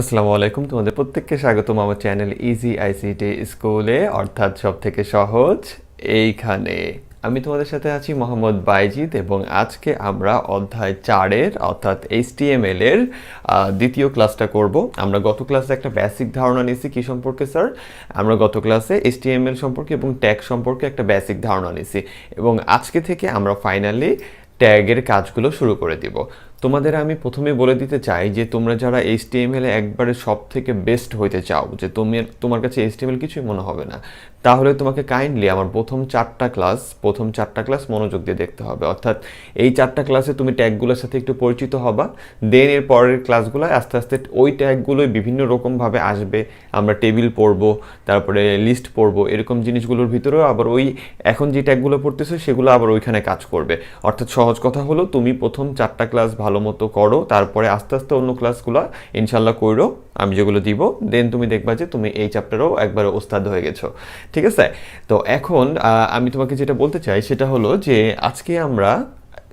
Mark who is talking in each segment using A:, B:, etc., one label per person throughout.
A: আসসালামু আলাইকুম তোমাদের প্রত্যেককে স্বাগতম আমার চ্যানেল ইজি আইসিটি স্কুলে অর্থাৎ সব থেকে সহজ এইখানে। আমি তোমাদের সাথে আছি মোহাম্মদ বাইজিদ এবং আজকে আমরা অধ্যায় চারের, অর্থাৎ এইচটিএমএল এর দ্বিতীয় ক্লাসটা করব। আমরা গত ক্লাসে একটা বেসিক ধারণা নিয়েছি, কি সম্পর্কে স্যার আমরা গত ক্লাসে এইচটিএমএল সম্পর্কে এবং ট্যাগ সম্পর্কে একটা বেসিক ধারণা নিয়েছি। এবং আজকে থেকে আমরা ফাইনালি ট্যাগের কাজগুলো শুরু করে দিব। তোমাদের আমি প্রথমে বলে দিতে চাই যে তোমরা যারা এইচটিএমএল একবারে সব থেকে বেস্ট হইতে চাও, যে তুমি, তোমার কাছে এইচ এইচটিএমএল কিছুই মনে হবে না, তাহলে তোমাকে কাইন্ডলি আমার প্রথম চারটা ক্লাস প্রথম চারটা ক্লাস মনোযোগ দিয়ে দেখতে হবে। অর্থাৎ এই চারটা ক্লাসে তুমি ট্যাগগুলোর সাথে একটু পরিচিত হবা দেন এর পরের ক্লাসগুলো আস্তে আস্তে ওই ট্যাগগুলোই বিভিন্ন রকমভাবে আসবে। আমরা টেবিল পড়ব, তারপরে লিস্ট পড়ব, এরকম জিনিসগুলোর ভিতরেও আবার ওই এখন যে ট্যাগগুলো পড়তেছো, সেগুলো আবার ওইখানে কাজ করবে। অর্থাৎ সহজ কথা হলো, তুমি প্রথম চারটা ক্লাস ভালো মতো করো, তারপরে আস্তে আস্তে অন্য ক্লাসগুলো ইনশাল্লাহ করো আমি যেগুলো দিব দেন তুমি দেখবা যে তুমি এই চ্যাপ্টারও একবার ওস্তাদ হয়ে গেছো। ঠিক আছে? তো এখন আমি তোমাকে যেটা বলতে চাই সেটা হলো যে আজকে আমরা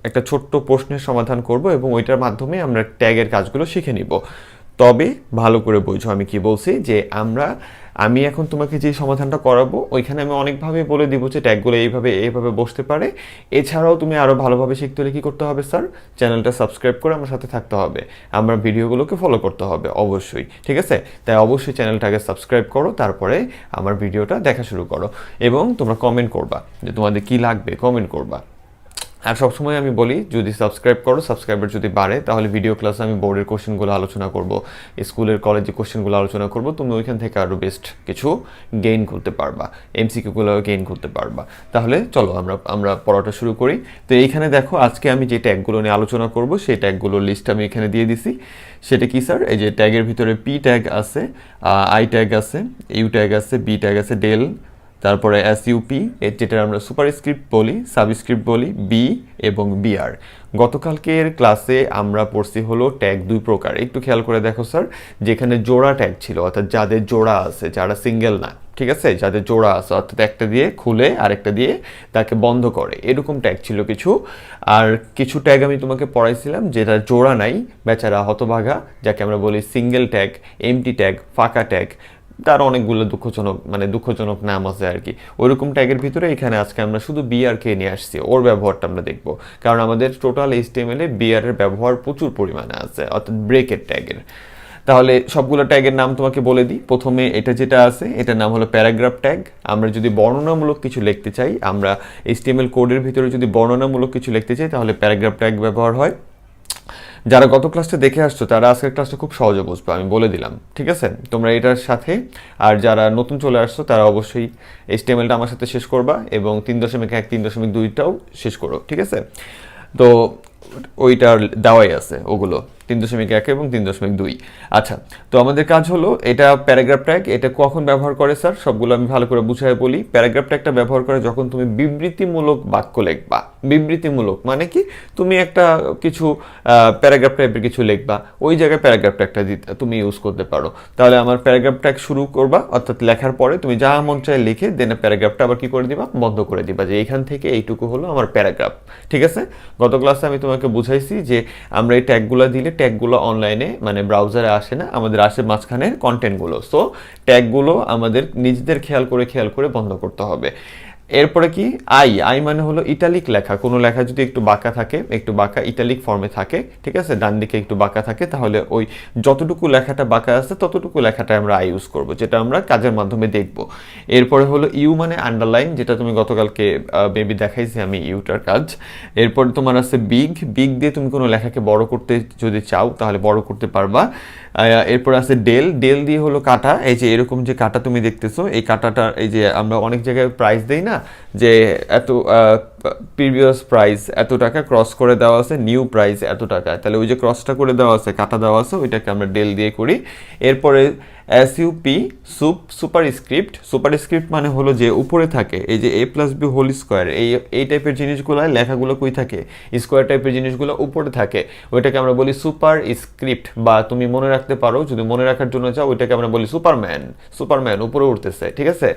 A: একটা ছোট্ট প্রশ্নের সমাধান করব এবং ওইটার মাধ্যমে আমরা ট্যাগের কাজগুলো শিখে নিব। তবে ভালো করে বোঝো আমি কি বলছি যে আমরা আমি এখন তোমাকে যে সমাধানটা করাবো, ওইখানে আমি অনেকভাবে বলে দিব যে ট্যাগগুলো এইভাবে এইভাবে বসতে পারে। এছাড়াও তুমি আরও ভালোভাবে শিখতে হলে কী করতে হবে, স্যার? চ্যানেলটা সাবস্ক্রাইব করে আমার সাথে থাকতে হবে। আমার ভিডিওগুলোকে ফলো করতে হবে, অবশ্যই, ঠিক আছে? তাই অবশ্যই চ্যানেলটাকে সাবস্ক্রাইব করো, তারপরে আমার ভিডিওটা দেখা শুরু করো। এবং তোমরা কমেন্ট করবা যে তোমাদের কি লাগবে কমেন্ট করবা। আর সবসময় আমি বলি, যদি সাবস্ক্রাইব করো সাবস্ক্রাইবার যদি বাড়ে, তাহলে ভিডিও ক্লাসে আমি বোর্ডের কোশ্চেনগুলো আলোচনা করব। স্কুলের কলেজে কোশ্চেনগুলো আলোচনা করব। তুমি ওইখান থেকে আরও বেস্ট কিছু গেইন করতে পারবা। এমসিকিউগুলো গেইন করতে পারবা। তাহলে চলো আমরা আমরা পড়াটা শুরু করি। তো এইখানে দেখো, আজকে আমি যে ট্যাগগুলো নিয়ে আলোচনা করব, সেই ট্যাগগুলোর লিস্ট আমি এখানে দিয়ে দিছি। সেটা কি স্যার এই যে ট্যাগের ভিতরে পি ট্যাগ আছে আই ট্যাগ আছে ইউ ট্যাগ আছে বি ট্যাগ আছে ডেল তারপরে এস ইউপি যেটা আমরা সুপারস্ক্রিপ্ট বলি সাবস্ক্রিপ্ট বলি বি এবং বিআর গতকালকের ক্লাসে আমরা পড়ছি হলো ট্যাগ দুই প্রকার। একটু খেয়াল করে দেখো স্যার যেখানে জোড়া ট্যাগ ছিল, অর্থাৎ যাদের জোড়া আছে, যারা সিঙ্গেল না, ঠিক আছে? যাদের জোড়া আছে, অর্থাৎ একটা দিয়ে খুলে আরেকটা দিয়ে তাকে বন্ধ করে। এরকম ট্যাগ ছিল কিছু। আর কিছু ট্যাগ আমি তোমাকে পড়াইছিলাম, যেটা জোড়া নাই, বেচারা হতভাগা, যাকে আমরা বলি সিঙ্গেল ট্যাগ এমটি ট্যাগ ফাঁকা ট্যাগ তার অনেকগুলো দুঃখজনক মানে দুঃখজনক নাম আছে আর কি। ওইরকম ট্যাগের ভিতরে এখানে আজকে আমরা শুধু বিআর কে নিয়ে আসছি। ওর ব্যবহারটা আমরা দেখব। কারণ আমাদের টোটাল এইচটিএমএল বিআর এর ব্যবহার প্রচুর পরিমাণে আছে, অর্থাৎ ব্রেকের ট্যাগের তাহলে সবগুলো ট্যাগের নাম তোমাকে বলে দিই। প্রথমে এটা যেটা আছে, এটার নাম হলো প্যারাগ্রাফ ট্যাগ আমরা যদি বর্ণনামূলক কিছু লিখতে চাই, আমরা এইচটিএমএল কোডের ভিতরে যদি বর্ণনামূলক কিছু লিখতে চাই, তাহলে প্যারাগ্রাফ ট্যাগ ব্যবহার হয়। যারা গত ক্লাসটা দেখে আসছো, তারা আজকের ক্লাসটা খুব সহজে বুঝবে, আমি বলে দিলাম, ঠিক আছে? তোমরা এটার সাথে, আর যারা নতুন চলে আসছো, তারা অবশ্যই এইচটিএমএলটা আমার সাথে শেষ করবা এবং তিন দশমিক এক, তিন দশমিক দুইটাও শেষ করো, ঠিক আছে? তো ওইটার দেওয়াই আছে ওগুলো। তিন দশমিক এক এবং তিন দশমিক দুই। আচ্ছা তো আমাদের কাজ হলো, এটা প্যারাগ্রাফ ট্যাগ, এটা কখন ব্যবহার করে স্যার? সবগুলো আমি ভালো করে বুঝাই বলি। প্যারাগ্রাফ ট্যাগটা ব্যবহার করে যখন তুমি বিবৃতিমূলক বাক্য লিখবা। বিবৃতিমূলক মানে কি? তুমি একটা কিছু প্যারাগ্রাফ টাইপের কিছু লিখবা। ওই জায়গায় প্যারাগ্রাফ ট্যাগটা দিতে, তুমি ইউজ করতে পারো। তাহলে আমার প্যারাগ্রাফ ট্যাগ শুরু করবা, অর্থাৎ লেখার পরে তুমি যা মন চায় লিখে দেন প্যারাগ্রাফটা আবার কি করে দিবা? বন্ধ করে দিবা যে এইখান থেকে এইটুকু হলো আমার প্যারাগ্রাফ। ঠিক আছে? গত ক্লাসে আমি তোমাকে বুঝাইছি যে আমরা এই ট্যাগগুলো দিলে ট্যাগগুলো অনলাইনে মানে ব্রাউজারে আসে না, আমাদের আসে মাঝখানের কন্টেন্টগুলো সো ট্যাগগুলো আমাদের নিজেদের খেয়াল করে খেয়াল করে বন্ধ করতে হবে। এরপরে কি? আই আই মানে হলো ইটালিক লেখা। কোনো লেখা যদি একটু বাঁকা থাকে, একটু বাঁকা ইটালিক ফর্মে থাকে, ঠিক আছে? ডান দিকে একটু বাঁকা থাকে, তাহলে ওই যতটুকু লেখাটা বাঁকা আছে, ততটুকু লেখাটা আমরা আই ইউজ করব, যেটা আমরা কাজের মাধ্যমে দেখব। এরপরে হলো ইউ মানে আন্ডারলাইন যেটা তুমি গতকালকে বেবি দেখাইছি আমি ইউটার কাজ। এরপর তোমার আছে বিগ বিগ দিয়ে তুমি কোনো লেখাকে বড় করতে যদি চাও, তাহলে বড় করতে পারবা। এরপর আছে ডেল। ডেল দিয়ে হলো কাটা। এই যে এরকম যে কাটা তুমি দেখতেছো, এই কাটাটা এই যে আমরা অনেক জায়গায় প্রাইস দেই না, যে এত প্রিভিয়াস প্রাইস এত টাকা ক্রস করে দেওয়া আছে নিউ প্রাইস এত টাকা। তাহলে ওই যে ক্রসটা করে দেওয়া আছে, কাটা দেওয়া আছে, ওইটাকে আমরা ডেল দিয়ে করি। এরপরে S UP sup superscript superscript মানে হলো যে উপরে থাকে, এই যে A plus B whole square এই এই টাইপের জিনিসগুলো লেখাগুলো কই থাকে? স্কোয়ার টাইপের জিনিসগুলো উপরে থাকে। ওইটাকে আমরা বলি সুপার স্ক্রিপ্ট বা তুমি মনে রাখতে পারো, যদি মনে রাখার জন্য চাও, ওইটাকে আমরা বলি সুপারম্যান সুপারম্যান উপরে উঠতেছে, ঠিক আছে?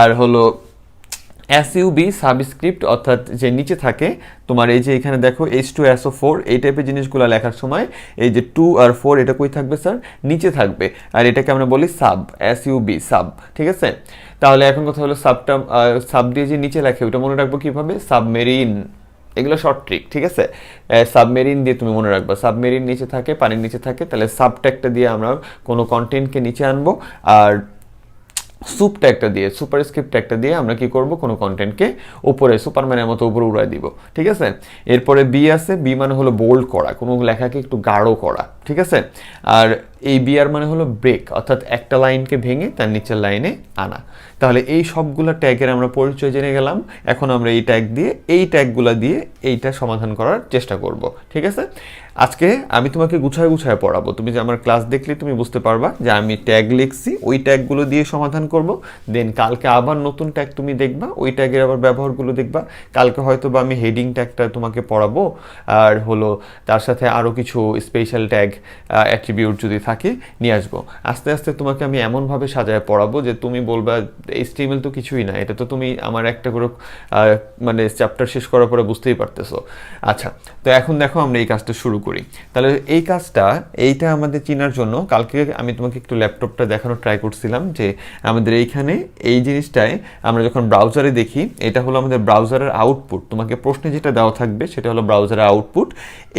A: আর হলো এসইউবি সাবস্ক্রিপ্ট অর্থাৎ যে নিচে থাকে, তোমার এই যে এখানে দেখো এইচ টু এসও ফোর এই টাইপের জিনিসগুলো লেখার সময় এই যে টু আর ফোর এটা কই থাকবে স্যার নিচে থাকবে। আর এটাকে আমরা বলি সাব এসইউবি সাব ঠিক আছে? তাহলে এখন কথা হলো সাবটা সাব দিয়ে যে নিচে লেখে, ওটা মনে রাখব কীভাবে? সাবমেরিন এগুলো শর্ট ট্রিক ঠিক আছে? সাবমেরিন দিয়ে তুমি মনে রাখবা। সাবমেরিন নিচে থাকে, পানির নিচে থাকে, তাহলে সাবট্যাগটা দিয়ে আমরা কোনো কন্টেন্টকে নিচে আনব। আর সুপ ট্যাগটা দিয়ে, সুপার স্ক্রিপ্ট ট্যাগটা দিয়ে আমরা কি করব? কোনো কন্টেন্টকে উপরে, সুপারম্যানের মতো উপরে উড়াই দিব। ঠিক আছে? এরপরে বি আছে বি মানে হলো বোল্ড করা, কোনো লেখাকে একটু গাঢ় করা। ঠিক আছে? আর এই বিআর মানে হলো ব্রেক অর্থাৎ একটা লাইনকে ভেঙে তার নিচের লাইনে আনা। তাহলে এই সবগুলো ট্যাগের আমরা পরিচয় জেনে গেলাম। এখন আমরা এই ট্যাগ দিয়ে, এই ট্যাগগুলো দিয়ে এইটা সমাধান করার চেষ্টা করব, ঠিক আছে? আজকে আমি তোমাকে গুছায় গুছায় পড়াবো। তুমি যে আমার ক্লাস দেখলে তুমি বুঝতে পারবা যে আমি ট্যাগ লিখছি, ওই ট্যাগগুলো দিয়ে সমাধান করব। দেন কালকে আবার নতুন ট্যাগ তুমি দেখবা, ওই ট্যাগের আবার ব্যবহারগুলো দেখবা। কালকে হয়তো বা আমি হেডিং ট্যাগটা তোমাকে পড়াবো। আর হলো তার সাথে আরও কিছু স্পেশাল ট্যাগ অ্যাট্রিবিউট যদি থাকে নিয়ে আসব। আস্তে আস্তে তোমাকে আমি এমনভাবে সাজায় পড়াবো যে তুমি বলবা এইচটিএমএল তো কিছুই না, এটা তো তুমি আমার একটা করে মানে চ্যাপ্টার শেষ করার পরে বুঝতেই পারতেছো। আচ্ছা তো এখন দেখো আমরা এই কাজটা শুরু করি। তাহলে এই কাজটা, এইটা আমাদের চেনার জন্য, কালকে আমি তোমাকে একটু ল্যাপটপটা দেখানোর ট্রাই করছিলাম যে আমাদের এইখানে এই জিনিসটায় আমরা যখন ব্রাউজারে দেখি, এটা হলো আমাদের ব্রাউজারের আউটপুট তোমাকে প্রশ্নে যেটা দেওয়া থাকবে, সেটা হলো ব্রাউজারের আউটপুট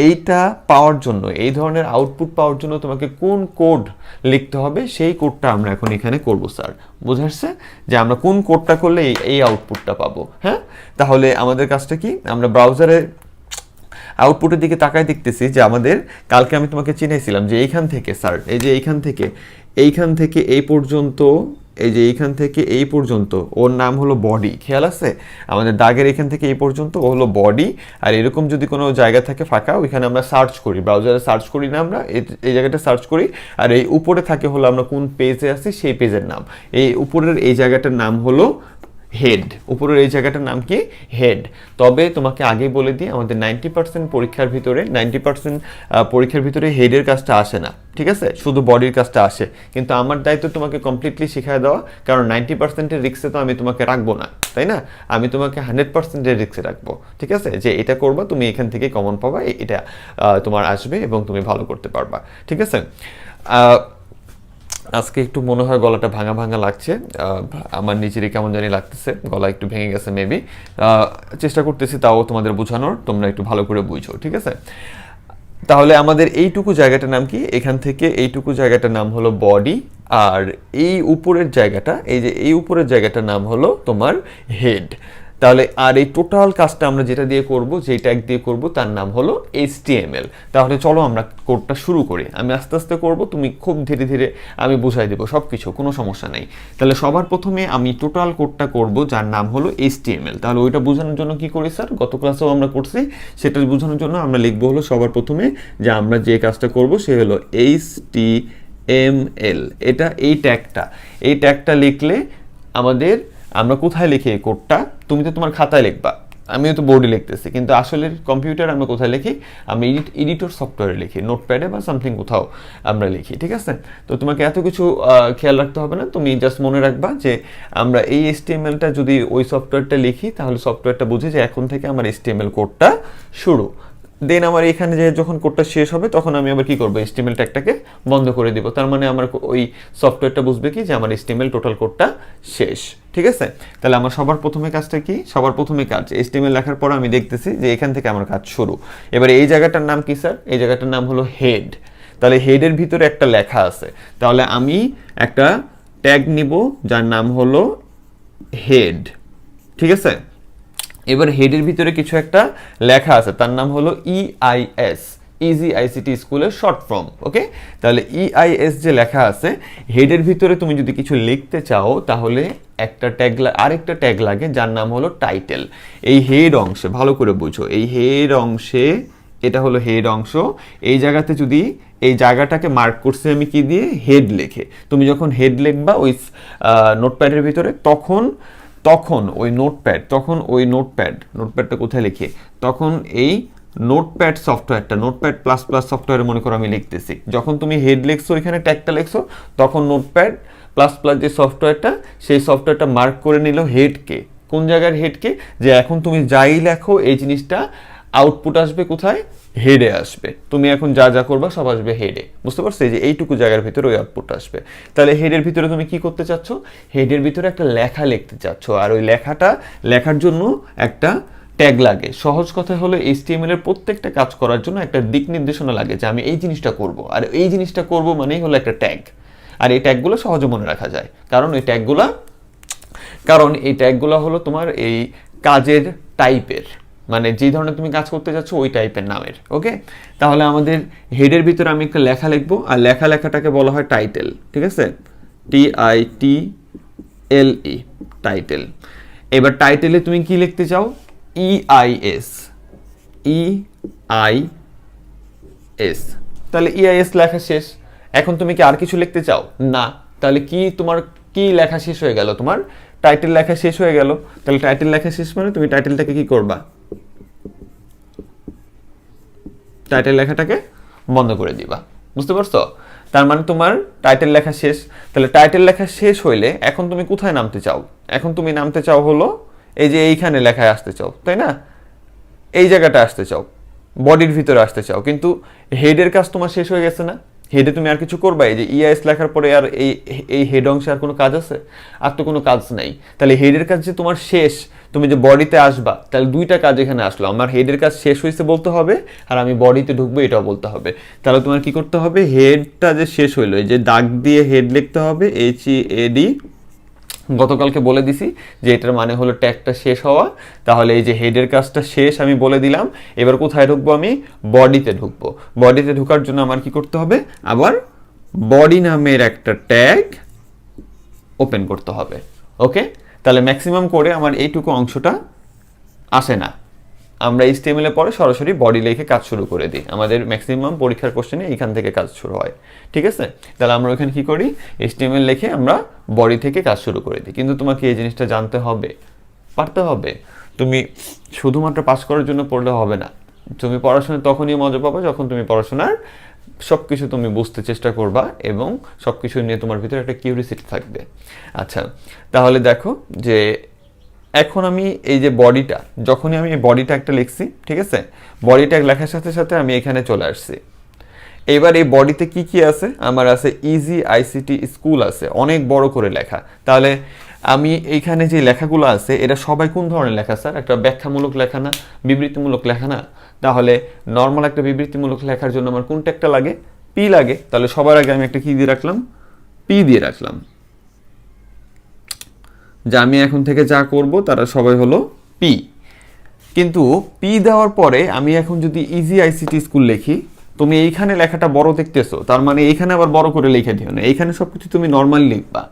A: এইটা পাওয়ার জন্য, এই ধরনের আউটপুট পাওয়ার জন্য তোমাকে কোন কোড লিখতে হবে, সেই কোডটা আমরা এখন এখানে করব, স্যার। বোঝাচ্ছে যে আমরা কোন কোডটা করলে এই- আউটপুটটা পাবো হ্যাঁ? তাহলে আমাদের কাজটা কি? আমরা ব্রাউজারে আউটপুটের দিকে তাকায় দেখতেছি যে আমাদের, কালকে আমি তোমাকে চিনেছিলাম যে এইখান থেকে, স্যার, এই যে এইখান থেকে এইখান থেকে এই পর্যন্ত এই যে এইখান থেকে এই পর্যন্ত, ওর নাম হলো বডি খেয়াল আছে? আমাদের দাগের এখান থেকে এই পর্যন্ত, ও হলো বডি আর এরকম যদি কোনো জায়গা থাকে ফাঁকা, ওইখানে আমরা সার্চ করি ব্রাউজারে সার্চ করি না আমরা, এই- জায়গাটা সার্চ করি, আর এই উপরে থাকে হলো আমরা কোন পেজে আছি, সেই পেজের নাম। এই উপরের এই জায়গাটার নাম হলো হেড উপরের এই জায়গাটার নাম কি? হেড তবে তোমাকে আগেই বলে দিই, আমাদের নাইনটি পার্সেন্ট পরীক্ষার ভিতরে নাইনটি পার্সেন্ট পরীক্ষার ভিতরে হেডের কাজটা আসে না, ঠিক আছে? শুধু বডির কাজটা আসে। কিন্তু আমার দায়িত্ব তোমাকে কমপ্লিটলি শিখিয়ে দেওয়া, কারণ নাইনটি পার্সেন্টের রিক্সে তো আমি তোমাকে রাখব না, তাই না? আমি তোমাকে হান্ড্রেড পার্সেন্টের রিক্সে রাখব, ঠিক আছে? যে এটা করবা, তুমি এখান থেকে কমন পাবা এটা তোমার আসবে এবং তুমি ভালো করতে পারবা, ঠিক আছে? আজকে একটু মনে হয় গলাটা ভাঙা ভাঙা লাগছে। আমার নিজেরই কেমন জানি লাগতেছে, গলা একটু ভেঙে গেছে মেবি চেষ্টা করতেছি তাও তোমাদের বোঝানোর, তোমরা একটু ভালো করে বুঝো, ঠিক আছে? তাহলে আমাদের এইটুকু জায়গাটার নাম কি? এখান থেকে এইটুকু জায়গাটার নাম হলো বডি আর এই উপরের জায়গাটা, এই যে এই উপরের জায়গাটার নাম হলো তোমার হেড তাহলে আর এই টোটাল কাজটা আমরা যেটা দিয়ে করব যে ট্যাগ দিয়ে করব, তার নাম হলো HTML তাহলে চলো আমরা কোডটা শুরু করি। আমি আস্তে আস্তে করব, তুমি খুব ধীরে ধীরে আমি বুঝাই দেবো সব কিছু কোনো সমস্যা নেই। তাহলে সবার প্রথমে আমি টোটাল কোডটা করব, যার নাম হলো HTML তাহলে ওইটা বোঝানোর জন্য কি করি স্যার? গত ক্লাসেও আমরা করছি, সেটা বোঝানোর জন্য আমরা লিখব হলো সবার প্রথমে যে আমরা যে কাজটা করব, সে হলো HTML এটা এই ট্যাগটা এই ট্যাগটা লিখলে আমাদের আমরা কোথায় লিখি এই কোডটা? তুমি তো তোমার খাতায় লিখবা। আমিও তো বোর্ডে লিখতেছি, কিন্তু আসলে কম্পিউটার আমরা কোথায় লিখি? আমরা এডিট এডিটর সফটওয়্যারে লিখি নোটপ্যাডে বা সামথিং কোথাও আমরা লিখি, ঠিক আছে? তো তোমাকে এত কিছু খেয়াল রাখতে হবে না, তুমি জাস্ট মনে রাখবা যে আমরা এই এসটিএমএলটা যদি ওই সফটওয়্যারটা লিখি, তাহলে সফটওয়্যারটা বুঝে যে এখন থেকে আমার এসটিএমএল কোডটা শুরু। দেন আমার এখানে যে যখন কোডটা শেষ হবে, তখন আমি আবার কি করব? এসটিএমএল ট্যাগটাকে বন্ধ করে দিব। তার মানে আমার ওই সফটওয়্যারটা বুঝবে কি যে আমার এসটিএমএল টোটাল কোডটা শেষ। ঠিক আছে? তাহলে আমার সবার প্রথমে কাজটা কি? সবার প্রথমে কাজ। এসটিএমএল লেখার পর আমি দেখতেছি যে এখান থেকে আমার কাজ শুরু। এবারে এই জায়গাটার নাম কি, স্যার? এই জায়গাটার নাম হলো হেড তাহলে হেডের ভিতরে একটা লেখা আছে। তাহলে আমি একটা ট্যাগ নিব, যার নাম হলো হেড ঠিক আছে? এবার হেডের ভিতরে কিছু একটা লেখা আছে, তার নাম হলো E ইআইএস ইজি আইসিটি স্কুলের শর্ট ফর্ম ওকে তাহলে ইআইএস যে লেখা আছে হেডের ভিতরে তুমি যদি কিছু লিখতে চাও, তাহলে একটা ট্যাগ আরেকটা ট্যাগ লাগে, যার নাম হলো টাইটেল এই হেড অংশে, ভালো করে বুঝো, এই হেড অংশে, এটা হলো হেড অংশ। এই জায়গাতে যদি এই জায়গাটাকে মার্ক করছি আমি কি দিয়ে? হেড লেখে। তুমি যখন হেড লিখবা, ওই নোটপ্যাডের ভিতরে, তখন তখন ওই নোটপ্যাড, তখন ওই নোটপ্যাড, নোটপ্যাডটা কোথায় লিখে? তখন এই নোটপ্যাড সফটওয়্যারটা, নোটপ্যাড প্লাস প্লাস সফটওয়্যারে মনে করো আমি লিখতেছি। যখন তুমি হেড লিখছো এখানে ট্যাগটা লিখছো, তখন নোটপ্যাড প্লাস প্লাস যে সফটওয়্যারটা, সেই সফটওয়্যারটা মার্ক করে নিল হেডকে। কোন জায়গার হেডকে? যে এখন তুমি যাই লেখো, এই জিনিসটা আউটপুট আসবে কোথায়? হেডে আসবে। তুমি এখন যা যা করবা সব আসবে হেডে বুঝতে পারছ? যে এইটুকু জায়গার ভিতরে ওই আউটপুট আসবে। তাহলে হেডের ভিতরে তুমি কি করতে চাচ্ছ? হেডের ভিতরে একটা লেখা লিখতে চাচ্ছ। আর ওই লেখাটা লেখার জন্য একটা ট্যাগ লাগে। সহজ কথা হলো এইচটিএমএল এর প্রত্যেকটা কাজ করার জন্য একটা দিক নির্দেশনা লাগে যে আমি এই জিনিসটা করব। আর এই জিনিসটা করব মানেই হলো একটা ট্যাগ আর এই ট্যাগগুলো সহজে মনে রাখা যায়। কারণ এই ট্যাগগুলো কারণ এই ট্যাগগুলো হলো তোমার এই কাজের টাইপের মানে যে ধরনের তুমি কাজ করতে যাচ্ছ ওই টাইপের নামের ওকে তাহলে আমাদের হেডের ভিতরে আমি একটা লেখা লিখব, আর লেখা লেখাটাকে বলা হয় টাইটেল ঠিক আছে? T I T L E title এবার টাইটেলে তুমি কি লিখতে চাও? E I S E I S তাহলে ইআইএস লেখা শেষ। এখন তুমি কি আর কিছু লিখতে চাও? না। তাহলে কি তোমার, কি লেখা শেষ হয়ে গেল? তোমার টাইটেল লেখা শেষ হয়ে গেল। তাহলে টাইটেল লেখা শেষ মানে তুমি টাইটেলটাকে কি করবা? টাইটেল লেখাটাকে বন্ধ করে দিবা। বুঝতে পারছ? তার মানে তোমার টাইটেল লেখা শেষ। তাহলে টাইটেল লেখা শেষ হইলে এখন তুমি কোথায় নামতে চাও? এখন তুমি নামতে চাও হলো এই যে এইখানে লেখায় আসতে চাও, তাই না? এই জায়গাটা আসতে চাও। বডির ভিতরে আসতে চাও। কিন্তু হেডের কাজ তোমার শেষ হয়ে গেছে না? হেডে তুমি আর কিছু করবা এই যে ইআইএস লেখার পরে আর এই এই হেড অংশে আর কোনো কাজ আছে? আর তো কোনো কাজ নাই। তাহলে হেডের কাজ যে তোমার শেষ, তুমি যে বডিতে আসবা, তাহলে দুইটা কাজ এখানে আসলো। আমার হেডের কাজ শেষ হয়েছে বলতে হবে, আর আমি বডিতে ঢুকবো এটাও বলতে হবে। তাহলে তোমার কি করতে হবে? হেডটা যে শেষ হইল, এই যে দাগ দিয়ে হেড লিখতে হবে এইচ ই এডি গতকালকে বলে দিছি যে এটার মানে হলো ট্যাগটা শেষ হওয়া। তাহলে এই যে হেডের কাজটা শেষ আমি বলে দিলাম। এবার কোথায় ঢুকবো আমি? বডিতে ঢুকবো। বডিতে ঢুকার জন্য আমার কি করতে হবে? আবার বডি নামের একটা ট্যাগ ওপেন করতে হবে। ওকে তাহলে ম্যাক্সিমাম করে আমার এইটুকু অংশটা আসে না। আমরা HTML এ পরে সরাসরি বডি লিখে কাজ শুরু করে দিই। আমাদের ম্যাক্সিমাম পরীক্ষার কোশ্চেনে এইখান থেকে কাজ শুরু হয়। ঠিক আছে? তাহলে আমরা ওখানে কি করি? HTML লিখে আমরা বডি থেকে কাজ শুরু করে দিই। কিন্তু তোমাকে এই জিনিসটা জানতে হবে। পারতে হবে। তুমি শুধুমাত্র পাস করার জন্য পড়লে হবে না। তুমি পড়াশোনা তখনই মজা পাবে যখন তুমি পড়াশোনার সব কিছু তুমি বুঝতে চেষ্টা করবা এবং সব কিছু নিয়ে তোমার ভিতরে একটা কিউরিসিটি থাকবে। আচ্ছা তাহলে দেখো যে এখন আমি এই যে বডিটা, যখনই আমি এই বডিটা একটা লিখছি, ঠিক আছে? বডিটা লেখার সাথে সাথে আমি এখানে চলে আসছি। এবার এই বডিতে কি কি আছে? আমার আছে ইজি আইসিটি স্কুল আছে, অনেক বড় করে লেখা। তাহলে আমি এইখানে যে লেখাগুলো আছে, এটা সবাই কোন ধরনের লেখা, স্যার? একটা ব্যাখ্যামূলক লেখা না? বিবৃতিমূলক লেখা না? তাহলে নর্মাল একটা বিবৃতিমূলক লেখার জন্য আমার কোনটা একটা লাগে? পি লাগে। তাহলে সবার আগে আমি একটা কি দিয়ে রাখলাম? পি দিয়ে রাখলাম। যে আমি এখন থেকে যা করব, তারা সবাই হলো পি। কিন্তু পি দেওয়ার পরে আমি এখন যদি ইজি আইসিটি স্কুল লিখি, তুমি এইখানে লেখাটা বড় দেখতেছো, তার মানে এইখানে আবার বড় করে লিখে দিও না। এইখানে সব কিছু তুমি নর্মাল লিখবা।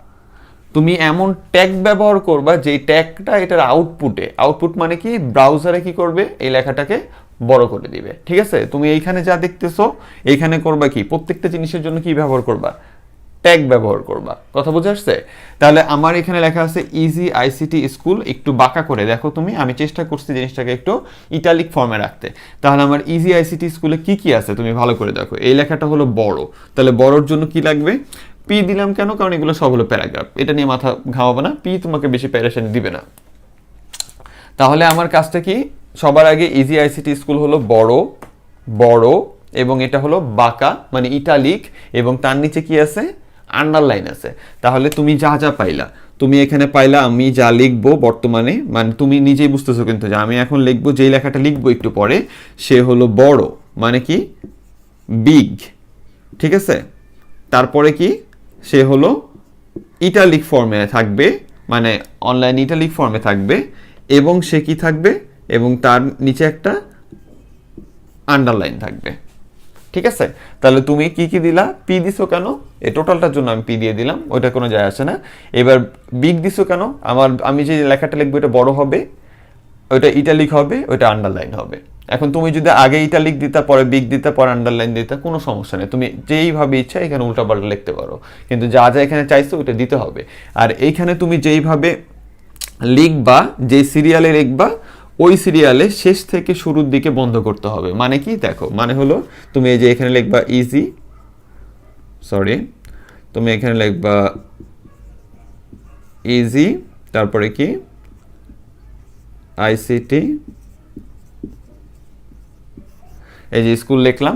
A: তুমি এমন ট্যাগ ব্যবহার করবা যে ট্যাগটা এটার আউটপুটে আউটপুট মানে কি? ব্রাউজারে কি করবে? এই লেখাটাকে বড় করে দিবে। ঠিক আছে? তুমি এইখানে যা দেখতেছো, এইখানে করবা কি? প্রত্যেকটা জিনিসের জন্য কি ব্যবহার করবা? ট্যাগ ব্যবহার করবা। কথা বুঝে আসছে? তাহলে আমার এখানে লেখা আছে ইজি আইসিটি স্কুল একটু বাঁকা করে দেখো তুমি। আমি চেষ্টা করছি জিনিসটাকে একটু ইটালিক ফর্মে রাখতে। তাহলে আমার ইজি আইসিটি স্কুলে কি কি আছে তুমি ভালো করে দেখো। এই লেখাটা হলো বড়। তাহলে বড়র জন্য কি লাগবে? পি দিলাম কেন? কারণ এগুলো সব হলো প্যারাগ্রাফ। এটা নিয়ে মাথা ঘামাবো না। পি তোমাকে বেশি প্যারেশন দিবে না। তাহলে আমার কাজটা কি? সবার আগে ইজি আইসিটি স্কুল হলো বড় বড়, এবং এটা হলো বাঁকা মানে ইটালিক এবং তার নিচে কি আছে? আন্ডারলাইন আছে। তাহলে তুমি যা যা পাইলা, তুমি এখানে পাইলা আমি যা লিখব বর্তমানে মানে তুমি নিজেই বুঝতেছো কিন্তু যে আমি এখন লিখব, যেই লেখাটা লিখব একটু পরে, সে হলো বড় মানে কি? বিগ ঠিক আছে? তারপরে কি? সে হলো ইটালিক ফর্মে থাকবে মানে অনলাইন ইটালিক ফর্মে থাকবে, এবং সে কি থাকবে? এবং তার নিচে একটা আন্ডারলাইন থাকবে। ঠিক আছে? তাহলে তুমি কি কি দিলা? পি দিছো কেন? এই টোটালটার জন্য আমি পি দিয়ে দিলাম, ওইটা কোনো যায় আসে না। এবার বিগ দিছো কেন? আমার, আমি যে লেখাটা লিখব এটা বড় হবে, ওইটা ইটালিক হবে, ওইটা আন্ডারলাইন হবে। এখন তুমি যদি আগে ইটালিক দিতা, পরে বিগ দিতা, পরে আন্ডারলাইন দিতা, কোনো সমস্যা নেই। তুমি যেইভাবে ইচ্ছা এখানে উল্টাপাল্টা লিখতে পারো। কিন্তু যা যা এখানে চাইছো, ওইটা দিতে হবে। আর এইখানে তুমি যেইভাবে লিখবা, যে সিরিয়ালে লিখবা ওই সিরিয়ালে শেষ থেকে শুরুর দিকে বন্ধ করতে হবে। মানে কি? দেখো মানে হলো, তুমি এই যে এখানে লিখবা ইজি সরি তুমি এখানে লিখবা ইজি তারপরে কি? আইসিটি এই যে স্কুল লিখলাম।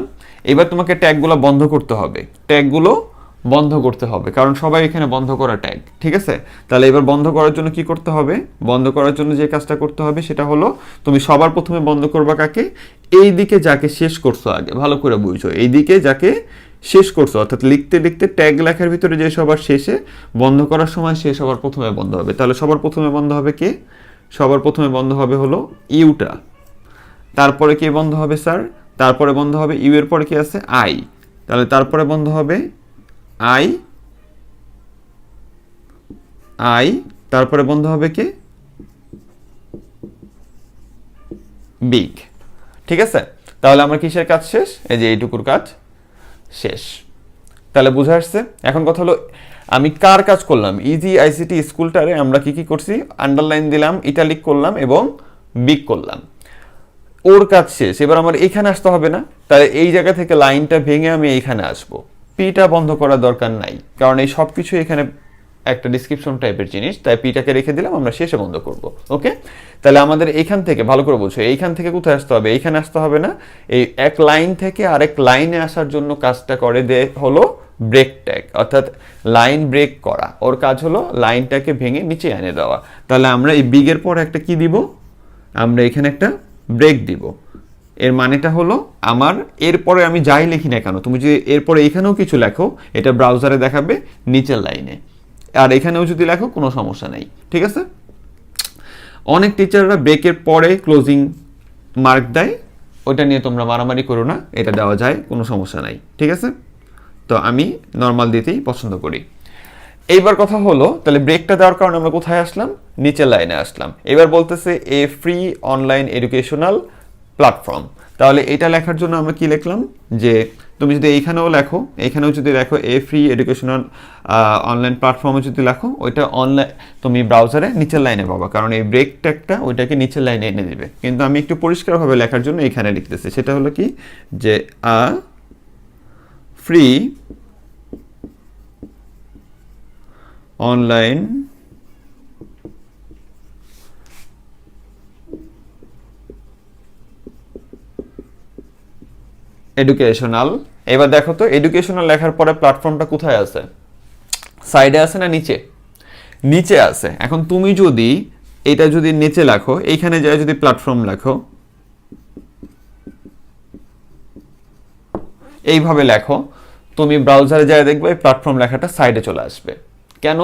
A: এবার তোমাকে ট্যাগগুলো বন্ধ করতে হবে। ট্যাগগুলো বন্ধ করতে হবে। কারণ সবাই এখানে বন্ধ করা ট্যাগ ঠিক আছে? তাহলে এবার বন্ধ করার জন্য কি করতে হবে? বন্ধ করার জন্য যে কাজটা করতে হবে সেটা হলো, তুমি সবার প্রথমে বন্ধ করবা কাকে? এই দিকে যাকে শেষ করছ আগে, ভালো করে বুঝছ এই দিকে যাকে শেষ করছ, অর্থাৎ লিখতে লিখতে ট্যাগ লেখার ভিতরে যে সবার শেষে বন্ধ করার সময় সে সবার প্রথমে বন্ধ হবে। তাহলে সবার প্রথমে বন্ধ হবে কে? সবার প্রথমে বন্ধ হবে হলো ইউটা তারপরে কে বন্ধ হবে স্যার তারপরে বন্ধ হবে ইউ এর পরে কি আছে? আই তাহলে তারপরে বন্ধ হবে আই আই, তারপরে বন্ধ হবে কে? বিগ। ঠিক আছে? তাহলে আমার কিসের কাজ শেষ? এই যে এইটুকুর কাজ শেষ। তাহলে বুঝে আসছে? এখন কথা হলো, আমি কার কাজ করলাম? ইজি আইসিটি স্কুলটারে আমরা কি কি করছি? আন্ডারলাইন দিলাম ইটালিক করলাম এবং বিগ করলাম। ওর কাজ শেষ। এবার আমার এখানে আসতে হবে না? তাহলে এই জায়গা থেকে লাইনটা ভেঙে আমি এইখানে আসব। পিটা বন্ধ করার দরকার নাই। কারণ এই সব কিছু এখানে একটা ডিসক্রিপশন টাইপের জিনিস, তাই পিটাকে রেখে দিলাম, আমরা শেষে বন্ধ করব ওকে তাহলে আমাদের এইখান থেকে, ভালো করে বলছো, এইখান থেকে কোথায় আসতে হবে? এইখানে আসতে হবে না? এই এক লাইন থেকে আরেক লাইনে আসার জন্য কাজটা করে দে হলো ব্রেক ট্যাগ অর্থাৎ লাইন ব্রেক করা। ওর কাজ হলো লাইনটাকে ভেঙে নিচে এনে দেওয়া। তাহলে আমরা এই বিগের পর একটা কি দিব? আমরা এখানে একটা ব্রেক দিব। এর মানেটা হলো আমার, এরপরে আমি যাই লিখি না কেন, তুমি যদি এরপরে এখানেও কিছু লেখো, এটা ব্রাউজারে দেখাবে নিচের লাইনে। আর এখানেও যদি লেখো, কোনো সমস্যা নেই, ঠিক আছে? অনেক টিচাররা ব্রেকের পরে ক্লোজিং মার্ক দেয়, ওইটা নিয়ে তোমরা মারামারি করো না, এটা দেওয়া যায়, কোনো সমস্যা নাই, ঠিক আছে? তো আমি নর্মাল দিতেই পছন্দ করি। এইবার কথা হলো, তাহলে ব্রেকটা দেওয়ার কারণে আমরা কোথায় আসলাম? নিচের লাইনে আসলাম। এবার বলতেছে a free online educational platform তাহলে এটা লেখার জন্য আমরা কি লিখলাম? যে তুমি যদি এইখানেও লেখো, এইখানেও যদি লেখো, এ ফ্রি এডুকেশনাল অনলাইন প্ল্যাটফর্মে যদি লেখো, ওইটা অনলাইন তুমি ব্রাউজারে নিচের লাইনে পাবা। কারণ এই ব্রেক ট্যাগটা ওইটাকে নিচের লাইনে এনে দিবে। কিন্তু আমি একটু পরিষ্কারভাবে লেখার জন্য এখানে লিখতেছি। সেটা হলো কি? যে, আ ফ্রি অনলাইন এডুকেশনাল এবার দেখো তো এডুকেশনাল লেখার পরে প্ল্যাটফর্মটা কোথায় আছে? সাইডে আছে না নিচে? নিচে আছে। এখন তুমি যদি এটা যদি নিচে লেখো, এইখানে যায় যদি প্ল্যাটফর্ম লেখো, এইভাবে লেখো, তুমি ব্রাউজারে যায় দেখবে প্ল্যাটফর্ম লেখাটা সাইডে চলে আসবে। কেন?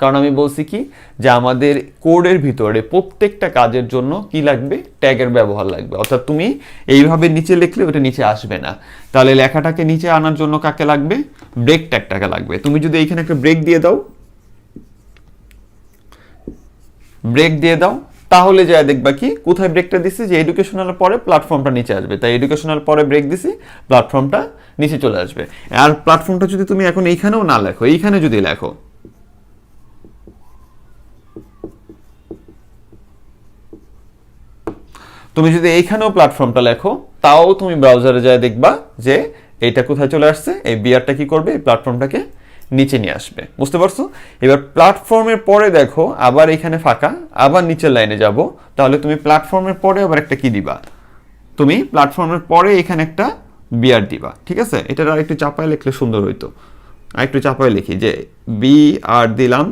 A: কারণ আমি বলছি কি, যে আমাদের কোডের ভিতরে প্রত্যেকটা কাজের জন্য কি লাগবে? ট্যাগের ব্যবহার লাগবে। অর্থাৎ তুমি এইভাবে নিচে লিখলে ওটা নিচে আসবে না। তাহলে লেখাটাকে নিচে আনার জন্য কাকে লাগবে? ব্রেক ট্যাগটাকে লাগবে। তুমি যদি এইখানে একটা ব্রেক দিয়ে দাও, ব্রেক দিয়ে দাও, তাহলে যা দেখবা কি, কোথায় ব্রেকটা দিছি? যে এডুকেশনাল পরে প্ল্যাটফর্মটা নিচে আসবে। তাই এডুকেশনাল পরে ব্রেক দিছি প্ল্যাটফর্মটা নিচে চলে আসবে। আর প্ল্যাটফর্মটা যদি তুমি এখন এইখানেও না লেখো, এইখানে যদি লেখো তুমি যদি এইখানেও প্ল্যাটফর্মটা লেখো, তাও তুমি ব্রাউজারে যায় দেখবা যে এইটা কোথায় চলে আসছে, এই বিয়ারটা কি করবে, এই প্ল্যাটফর্মটাকে নিচে নিয়ে আসবে। বুঝতে পারছ? এবার প্ল্যাটফর্মের পরে দেখো, আবার এখানে ফাঁকা, আবার নিচের লাইনে যাব। তাহলে তুমি প্ল্যাটফর্মের পরে আবার একটা কি দিবা? তুমি প্ল্যাটফর্মের পরে এখানে একটা বিয়ার দিবা, ঠিক আছে? এটা আর একটু চাপায় লিখলে সুন্দর হইতো। আর একটু চাপায় লিখি যে বি আর দিলাম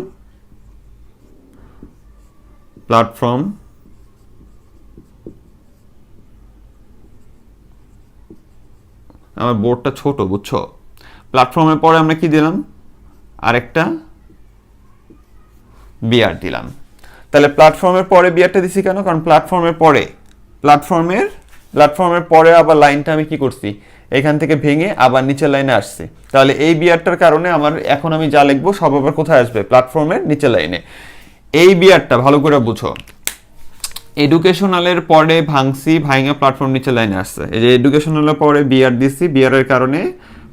A: প্ল্যাটফর্ম আমার বোর্ডটা ছোট, বুঝছ? প্ল্যাটফর্মের পরে আমরা কি দিলাম? আরেকটা বিয়ার দিলাম। তাহলে প্ল্যাটফর্মের পরে বিয়ারটা দিছি কেন? কারণ প্ল্যাটফর্মের পরে প্ল্যাটফর্মের প্ল্যাটফর্মের পরে আবার লাইনটা আমি কি করছি? এখান থেকে ভেঙে আবার নিচের লাইনে আসছি। তাহলে এই বিয়ারটার কারণে আমার, এখন আমি যা লিখব সব আবার কোথায় আসবে? প্ল্যাটফর্মের নিচের লাইনে এই বিয়ারটা ভালো করে বুঝো। এডুকেশনালের পরে ভাঙসি ভাইঙা প্ল্যাটফর্ম নিচের লাইনে আসছে। এই যে এডুকেশনালের পরে বিয়ার দিছি বিয়ারের কারণে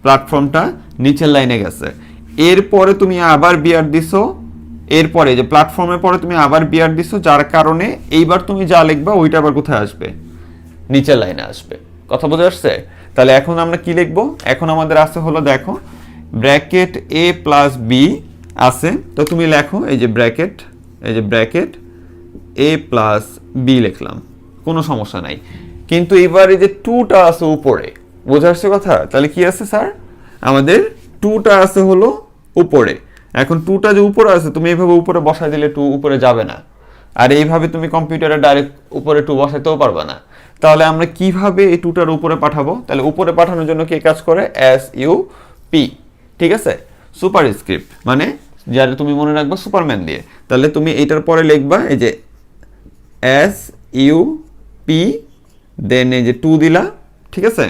A: প্ল্যাটফর্মটা নিচের লাইনে গেছে। এরপরে তুমি আবার বিয়ার দিছো, এরপরে যে প্ল্যাটফর্মের পরে তুমি আবার বিয়ার দিছো, যার কারণে এইবার তুমি যা লিখবা, ওইটা আবার কোথায় আসবে? নিচের লাইনে আসবে। কথা বোঝা আসছে তাহলে এখন আমরা কি লিখব? এখন আমাদের আছে হলো দেখো ব্র্যাকেট এ প্লাস বি আছে। তো তুমি লেখো, এই যে ব্র্যাকেট এই যে ব্র্যাকেট এ প্লাস বি লিখলাম, কোনো সমস্যা নাই। কিন্তু এবার যে টুটা আছে উপরে বোঝা আসছে কথা? তাহলে কি আছে, স্যার? আমাদের টুটা আছে হলো উপরে। এখন টুটা যে উপরে আছে, তুমি এইভাবে উপরে বসাই দিলে টু উপরে যাবে না। আর এইভাবে তুমি কম্পিউটারে ডাইরেক্ট উপরে টু বসাইতেও পারবে না। তাহলে আমরা কীভাবে এই টুটার উপরে পাঠাবো? তাহলে উপরে পাঠানোর জন্য কে কাজ করে? এস ইউ পি ঠিক আছে? সুপার স্ক্রিপ্ট মানে যারা তুমি মনে রাখবা সুপারম্যান দিয়ে। তাহলে তুমি এটার পরে লিখবা, এই যে এস ইউ পি দেন এই যে টু দিলা, ঠিক আছে?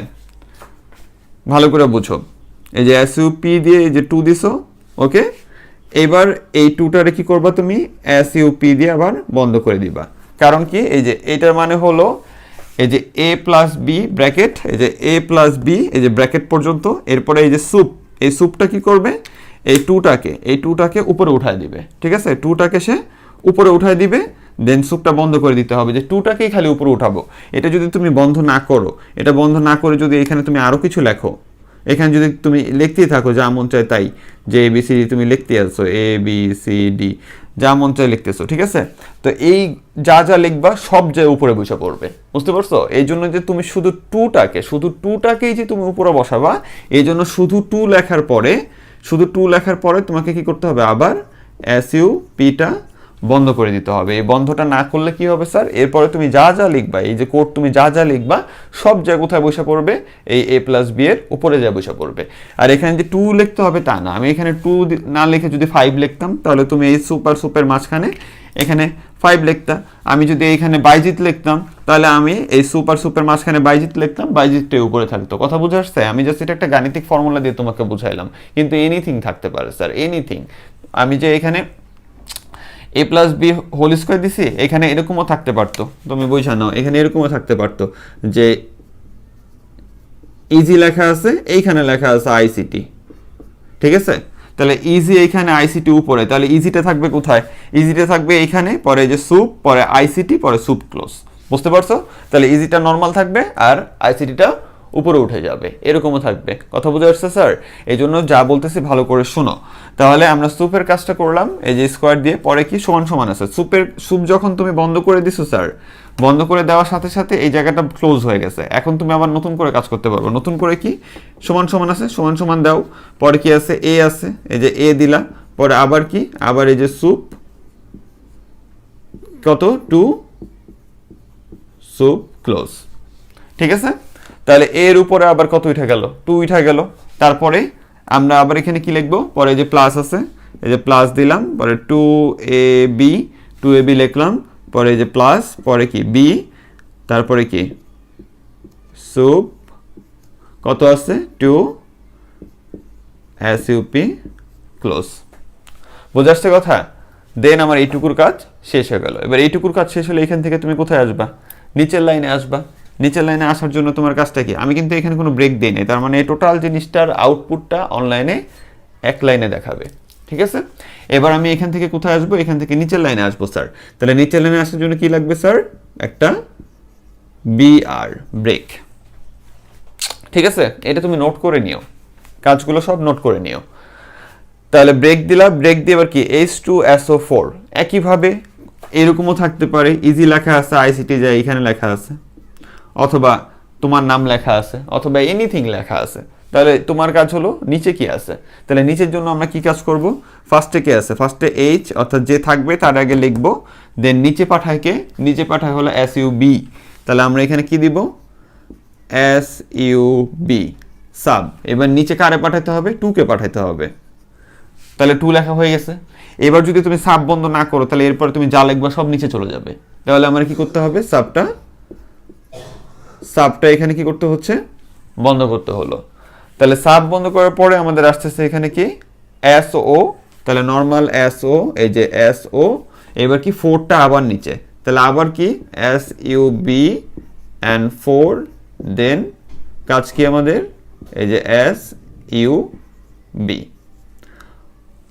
A: ভালো করে বুঝো। এই যে এস ইউ পি দিয়ে এই যে টু দিছো ওকে এবার এই টুটারে কি করবা তুমি? এস ইউ পি দিয়ে আবার বন্ধ করে দিবা। কারণ কি? এই যে এটার মানে হলো এই যে এ প্লাস বি ব্র্যাকেট এই যে এ প্লাস বি এই যে ব্র্যাকেট পর্যন্ত, এরপরে এই যে স্যুপ এই স্যুপটা কি করবে? এই টুটাকে এই টুটাকে উপরে উঠায় দিবে, ঠিক আছে? টুটাকে সে উপরে উঠায় দিবে দেন স্যুপটা বন্ধ করে দিতে হবে যে টুটাকেই খালি উপরে উঠাবো। এটা যদি তুমি বন্ধ না করো, এটা বন্ধ না করে যদি এখানে তুমি আরও কিছু লেখো, এখানে যদি তুমি লিখতেই থাকো, যা মন চায় তাই, যে এ বি সি ডি তুমি লিখতে আসছো এ বি সি ডি যা মন চায় লিখতেছো, ঠিক আছে? তো এই যা যা লিখবা, সব যে উপরে বসে পড়বে, বুঝতে পারছ? এই জন্য যে তুমি শুধু টুটাকে শুধু টুটাকেই যে তুমি উপরে বসাবা, এই জন্য শুধু টু লেখার পরে, শুধু টু লেখার পরে তোমাকে কি করতে হবে? আবার এস ইউ পিটা বন্ধ করে দিতে হবে। এই বন্ধটা না করলে কি হবে স্যার? এরপরে তুমি যা যা লিখবা, এই যে কোড তুমি যা যা লিখবা, সব জায়গায় কোথায় বসে পড়বে? এই এ প্লাস বি এর উপরে যা বসে পড়বে। আর এখানে যে টু লিখতে হবে তা না। আমি এখানে টু না লিখে যদি ফাইভ লিখতাম, তাহলে তুমি এই সুপার সুপের মাঝখানে এখানে ফাইভ লিখতা। আমি যদি এইখানে বাইজিত লিখতাম, তাহলে আমি এই সুপার সুপের মাঝখানে বাইজিত লিখতাম বাইজিতটাই উপরে থাকতো। কথা বুঝে আসছে? আমি জাস্ট এটা একটা গাণিতিক ফর্মুলা দিয়ে তোমাকে বুঝাইলাম। কিন্তু এনিথিং থাকতে পারে স্যার এনিথিং আমি যে এখানে A plus B whole square দিছি, এখানে এরকমও থাকতে পারতো। তুমি বুঝা নাও, এখানে এরকমও থাকতে পারতো যে ইজি লেখা আছে, এইখানে লেখা আছে আইসিটি ঠিক আছে? তাহলে ইজি এইখানে আইসিটি উপরে, তাহলে ইজিটা থাকবে কোথায়? ইজিটা থাকবে এইখানে পরে যে সুপ পরে আইসিটি পরে সুপ ক্লোজ বুঝতে পারছ? তাহলে ইজিটা নর্মাল থাকবে আর আইসিটিটা উপরে উঠে যাবে। এরকমও থাকবে। কথা বুঝে আসছে, স্যার? এই জন্য যা বলতেছি ভালো করে শোনো। তাহলে আমরা সুপের কাজটা করলাম। এই যে স্কোয়ার দিয়ে পরে কি সমান সমান আছে? সুপের, সুপ যখন তুমি বন্ধ করে দিছো, স্যার, বন্ধ করে দেওয়ার সাথে সাথে এই জায়গাটা ক্লোজ হয়ে গেছে। এখন তুমি আবার নতুন করে কাজ করতে পারবে। নতুন করে কি? সমান সমান আছে, সমান সমান দাও। পরে কি আছে? এ আছে। এই যে এ দিলা। পরে আবার কি? আবার এই যে সুপ। কত? টু সুপ ক্লোজ ঠিক আছে? তাহলে এর উপরে আবার কত উঠে গেল? টু উঠে গেল। তারপরে আমরা আবার এখানে কি লিখব? পরে যে প্লাস আছে, এই যে প্লাস দিলাম, পরে two A B two A B লিখলাম, পরে যে প্লাস পরে কি? বি তারপরে কি? সুপ কত আছে? টু এস ইউপি ক্লোজ বোঝা আসছে কথা? দেন আমার এইটুকুর কাজ শেষ হয়ে গেল। এবার এইটুকুর কাজ শেষ হলে এখান থেকে তুমি কোথায় আসবা? নিচের লাইনে আসবা। নিচের লাইনে আসার জন্য তোমার কাজটা কি? আমি কিন্তু এখানে কোনো ব্রেক দিই নাই। তার মানে টোটাল জিনিসটার আউটপুটটা অনলাইনে এক লাইনে দেখাবে। ঠিক আছে? এবার আমি এখান থেকে কোথায় আসব? এখান থেকে নিচের লাইনে আসব স্যার তাহলে নিচের লাইনে আসার জন্য কি লাগবে স্যার একটা বিআর ব্রেক ঠিক আছে? এটা তুমি নোট করে নিও। কাজগুলো সব নোট করে নিও। তাহলে ব্রেক দিলাম। ব্রেক দিয়ে এবার কি? এইচ টু এসও ফোর একইভাবে এরকমও থাকতে পারে। ইজি লেখা আছে আইসিটি যায় এখানে লেখা আছে। অথবা তোমার নাম লেখা আছে, অথবা এনিথিং লেখা আছে। তাহলে তোমার কাজ হলো নিচে কি আছে? তাহলে নিচের জন্য আমরা কি কাজ করব? ফার্স্টে কে আছে? ফার্স্টে এইচ অর্থাৎ যে থাকবে তার আগে লিখব। দেন নিচে পাঠায় কে? নিচে পাঠায় হলো এস ইউ বি তাহলে আমরা এখানে কি দিব? এস ইউ বি সাব এবার নিচে কারে পাঠাতে হবে? টুকে পাঠাতে হবে। তাহলে টু লেখা হয়ে গেছে। এবার যদি তুমি সাব বন্ধ না করো, তাহলে এরপরে তুমি যা লিখবা সব নিচে চলে যাবে। তাহলে আমার কি করতে হবে? সাবটা সাবটা এখানে কি করতে হচ্ছে? বন্ধ করতে হলো। তাহলে সাব বন্ধ করার পরে আমাদের আসতেছে এখানে কি? এস ও তাহলে নর্মাল এস ও এই যে এস ও এবার কি ফোরটা আবার নিচে। তাহলে আবার কি? S U B and four then কাজ কি আমাদের? এই যে এস ইউ বি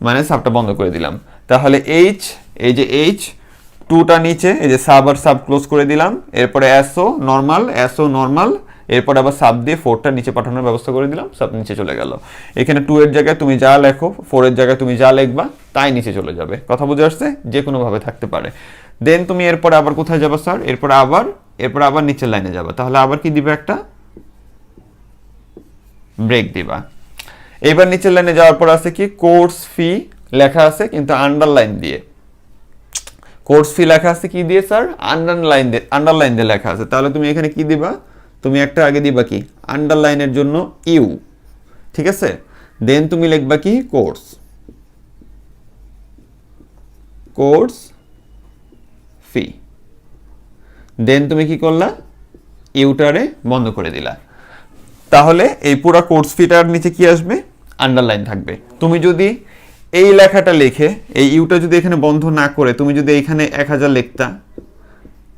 A: মানে সাবটা বন্ধ করে দিলাম। তাহলে এইচ এই যে এইচ টুটা নিচে, এই যে সাব আর সাব ক্লোজ করে দিলাম, এরপরে এসও নর্মাল এসও নর্মাল, এরপর আবার সাব দিয়ে ফোরটা নিচে পাঠানোর ব্যবস্থা করে দিলাম, সাব নিচে চলে গেল। এখানে টু এর জায়গায় তুমি যা লেখো ফোরের জায়গায় তুমি যা লিখবা, তাই নিচে চলে যাবে। কথা বুঝে আসছে? যে কোনোভাবে থাকতে পারে। দেন তুমি এরপরে আবার কোথায় যাবে স্যার এরপরে আবার এরপরে আবার নিচের লাইনে যাবে। তাহলে আবার কি দিবে একটা? ব্রেক দিবা। এবার নিচের লাইনে যাওয়ার পর আছে কি? কোর্স ফি লেখা আছে, কিন্তু আন্ডারলাইন দিয়ে। কোর্স ফি লেখা আছে কি দিয়ে, স্যার? আন্ডারলাইন দিয়ে আন্ডারলাইন দিয়ে লেখা আছে। তাহলে তুমি এখানে কি দিবা? তুমি একটা আগে দিবা কি? আন্ডারলাইনের জন্য ইউ ঠিক আছে? দেন তুমি লিখবা কি? কোর্স কোর্স ফি দেন তুমি কি করলা? ইউটারে বন্ধ করে দিলা। তাহলে এই পুরো কোর্স ফিটার নিচে কি আসবে? আন্ডারলাইন থাকবে। তুমি যদি এই লেখাটা লিখে, এই ইউটা যদি এখানে বন্ধ না করে, তুমি যদি এইখানে এক হাজার লিখতা,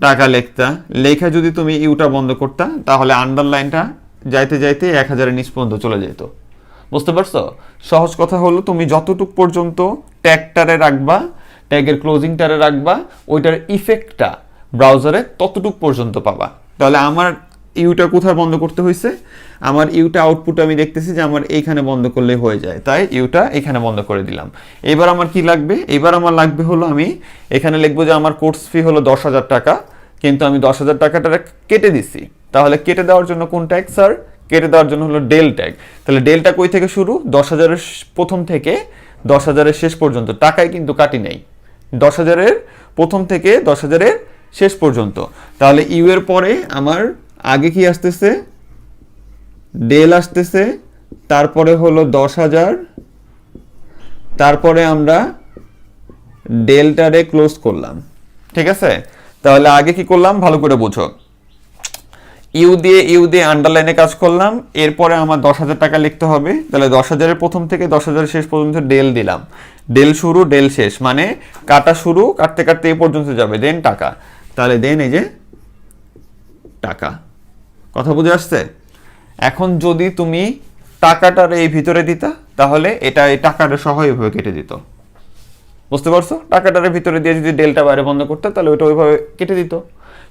A: টাকা লিখতা, লেখা যদি তুমি ইউটা বন্ধ করতা, তাহলে আন্ডারলাইনটা যাইতে যাইতে এক হাজারের নিচ পর্যন্ত চলে যেত। বুঝতে পারছ? সহজ কথা হলো, তুমি যতটুক পর্যন্ত ট্যাগটারে রাখবা ট্যাগের ক্লোজিংটারে রাখবা, ওইটার ইফেক্টটা ব্রাউজারে ততটুক পর্যন্ত পাবা। তাহলে আমার ইউটা কোথায় বন্ধ করতে হয়েছে আমার ইউটা আউটপুট আমি দেখতেছি যে আমার এইখানে বন্ধ করলে হয়ে যায়। তাই ইউটা এখানে বন্ধ করে দিলাম। এবার আমার কি লাগবে? এবার আমার লাগবে হলো আমি এখানে লিখব যে আমার কোর্স ফি হলো দশ হাজার টাকা, কিন্তু আমি দশ হাজার টাকাটা কেটে দিছি। তাহলে কেটে দেওয়ার জন্য কোন ট্যাগ স্যার কেটে দেওয়ার জন্য হলো ডেল ট্যাগ তাহলে ডেলটা কই থেকে শুরু? দশ হাজারের প্রথম থেকে দশ হাজারের শেষ পর্যন্ত। টাকায় কিন্তু কাটি নেই। দশ হাজারের প্রথম থেকে দশ হাজারের শেষ পর্যন্ত। তাহলে ইউ এর পরে আমার আগে কি আসতেছে? ডেল আসতেছে, তারপরে হলো দশ হাজার, তারপরে আমরা ডেলটারে ক্লোজ করলাম। ঠিক আছে? তাহলে আগে কি করলাম? ভালো করে বোঝো। ইউ দিয়ে ইউ দিয়ে আন্ডারলাইনে কাজ করলাম, এরপরে আমার দশ হাজার টাকা লিখতে হবে। তাহলে দশ হাজারের প্রথম থেকে দশ হাজারের শেষ পর্যন্ত ডেল দিলাম। ডেল শুরু, ডেল শেষ মানে কাটা শুরু, কাটতে কাটতে এ পর্যন্ত যাবে। দেন টাকা। তাহলে দেন এই যে টাকা। কথা বুঝে আসছে? এখন যদি তুমি টাকাটার এই ভিতরে দিতা, তাহলে এটা এই টাকাটা সহ কেটে দিত। বুঝতে পারছ? টাকাটার ভিতরে দিয়ে যদি ডেলটা বাইরে বন্ধ করতে, তাহলে ওইটা ওইভাবে কেটে দিত।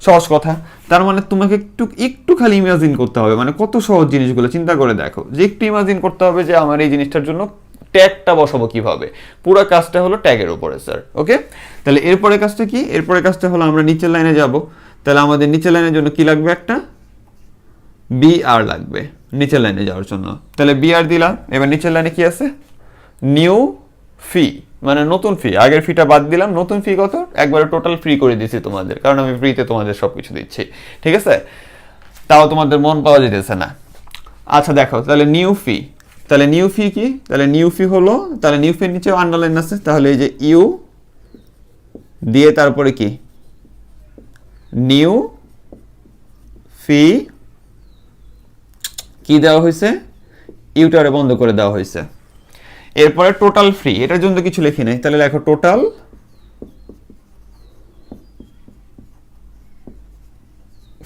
A: সহজ কথা। তার মানে তোমাকে একটু একটু খালি ইমাজিন করতে হবে। মানে কত সহজ জিনিসগুলো, চিন্তা করে দেখো। যে একটু ইমাজিন করতে হবে যে আমার এই জিনিসটার জন্য ট্যাগটা বসাবো কীভাবে। পুরো কাজটা হলো ট্যাগের উপরে, স্যার। ওকে? তাহলে এরপরে কাজটা কি? এরপরে কাজটা হলো আমরা নিচের লাইনে যাব। তাহলে আমাদের নিচের লাইনের জন্য কি লাগবে একটা? বি আর লাগবে, নিচের লাইনে যাওয়ার জন্য। তাহলে বি আর দিলাম, এবার নিচের লাইনে কি আছে? নিউ ফি মানে নতুন ফি আগের ফিটা বাদ দিলাম, নতুন ফি কত? একবারে টোটাল ফ্রি করে দিচ্ছি তোমাদের, কারণ আমি ফ্রিতে তোমাদের সব কিছু দিচ্ছি, ঠিক আছে? তাও তোমাদের মন পাওয়া যেতেছে না। আচ্ছা দেখো, তাহলে নিউ ফি তাহলে নিউ ফি কি? তাহলে নিউ ফি হলো, তাহলে নিউ ফির নিচেও আন্ডারলাইন আছে, তাহলে এই যে ইউ দিয়ে তারপরে কি? নিউ ফি কি দেওয়া হয়েছে? ইউটারে বন্ধ করে দেওয়া হয়েছে। এরপরে টোটাল ফ্রি, এটার জন্য কিছু লিখি নাই। তাহলে লেখো টোটাল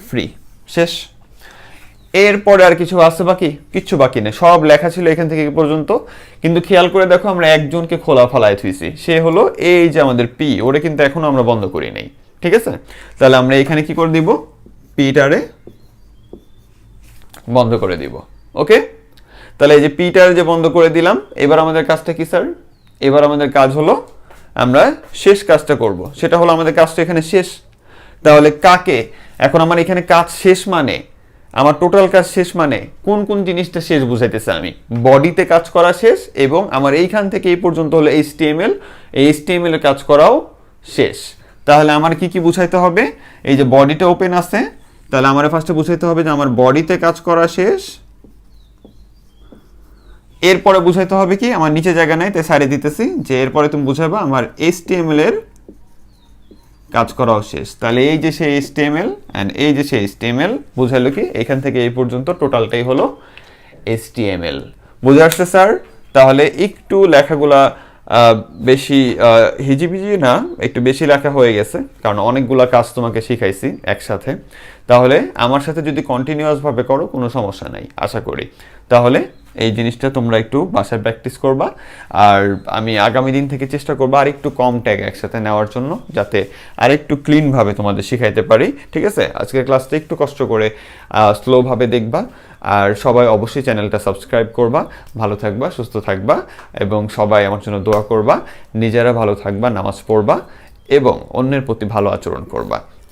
A: ফ্রি। শেষ। এরপরে আর কিছু আছে বাকি? কিচ্ছু বাকি নেই। সব লেখা ছিল এখান থেকে পর্যন্ত। কিন্তু খেয়াল করে দেখো, আমরা একজনকে খোলা ফলায় থুইছি। সে হলো এই যে আমাদের পি ওটা কিন্তু এখনও আমরা বন্ধ করি নাই। ঠিক আছে? তাহলে আমরা এখানে কি করে দিব? পিটারে বন্ধ করে দিব ওকে তাহলে এই যে পিটার যে বন্ধ করে দিলাম, এবার আমাদের কাজটা কি স্যার এবার আমাদের কাজ হলো আমরা শেষ কাজটা করব। সেটা হলো আমাদের কাজটা এখানে শেষ। তাহলে কাকে? এখন আমার এখানে কাজ শেষ মানে আমার টোটাল কাজ শেষ মানে কোন কোন জিনিসটা শেষ বুঝাইতেছে আমি? বডিতে কাজ করা শেষ এবং আমার এইখান থেকে এই পর্যন্ত হলো এইচ এইচটিএমএল এই এইচটিএমএল এর কাজ করাও শেষ। তাহলে আমার কি কি বুঝাইতে হবে? এই যে বডিটা ওপেন আছে তাহলে আমার ফার্স্টে বুঝাইতে হবে যে আমার বডিতে কাজ করা শেষ। এরপরে বুঝাইতে হবে কি, আমার নিচে জায়গা নাই, তাই সাইডে দিতেছি, যে এরপরে তুমি বুঝাবা আমার এইচটিএমএল এর কাজ করাও শেষ। তাহলে এই যে সেই এইচটিএমএল অ্যান্ড এই যে সেই এইচটিএমএল বুঝাইলো কি, এখান থেকে এই পর্যন্ত টোটালটাই হলো এইচটিএমএল বুঝে আসছে, স্যার? তাহলে একটু লেখাগুলা বেশি হিজিবিজি না, একটু বেশি লেখা হয়ে গেছে, কারণ অনেকগুলা কাজ তোমাকে শিখাইছি একসাথে। তাহলে আমার সাথে যদি কন্টিনিউয়াসভাবে করো, কোনো সমস্যা নাই, আশা করি। তাহলে এই জিনিসটা তোমরা একটু বাসায় প্র্যাকটিস করবা, আর আমি আগামী দিন থেকে চেষ্টা করব আর একটু কম ট্যাগ একসাথে নেওয়ার জন্য, যাতে আর একটু ক্লিনভাবে তোমাদের শিখাইতে পারি, ঠিক আছে? আজকের ক্লাসটা একটু কষ্ট করে স্লোভাবে দেখবা, আর সবাই অবশ্যই চ্যানেলটা সাবস্ক্রাইব করবা। ভালো থাকবা, সুস্থ থাকবা, এবং সবাই আমার জন্য দোয়া করবা। নিজেরা ভালো থাকবা, নামাজ পড়বা, এবং অন্যের প্রতি ভালো আচরণ করবা।